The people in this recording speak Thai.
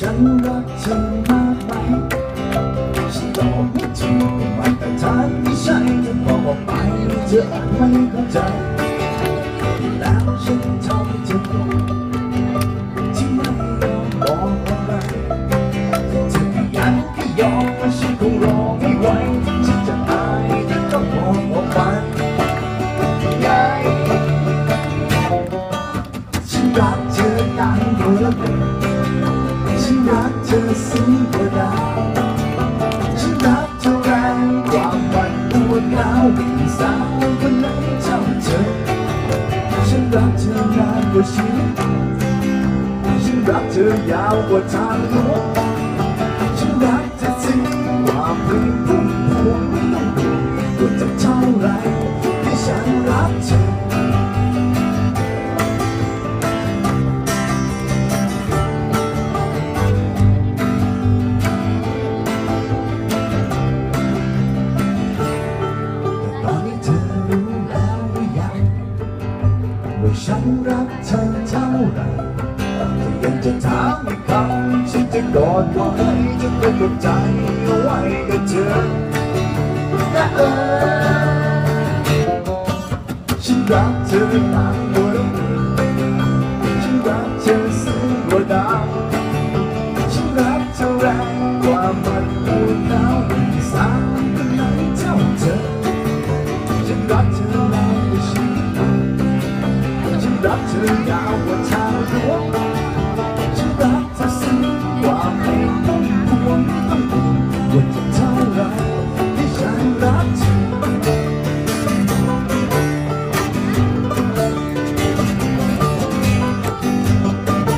ฉันรักเธอมากไหมฉันต้องไม่ถูกมาตรฐานที่ใช่จะบอกออกไปหรือเธออาจไม่เข้าใจ แล้วฉันทำเธอโกรที่ไม่ยอมบอกอะไรเธอยันขยอมาฉันคงรอไม่ไหวฉันจะอายแต่ต้องบอกออกไปฉันรักเธออย่งเหลือก ฉันรักเธอสูงกว่าดาวฉันรักเธอแรงกว่าวันปวดร้าวเป็นสาวคนไหนเท่าเธอฉันรักเธอนานกว่าชีวิตฉันรักเธอยาวกว่าทางโลกฉันรักเธอจริงกว่าเพลง ว่าฉันรักเธอเท่าไหรถ้ายังจะถามอีกคำฉันจะกอดไว้จะเป็นกับใจเอาไว้กับเธอนะเออฉันรักเธอนานกว่า Bye.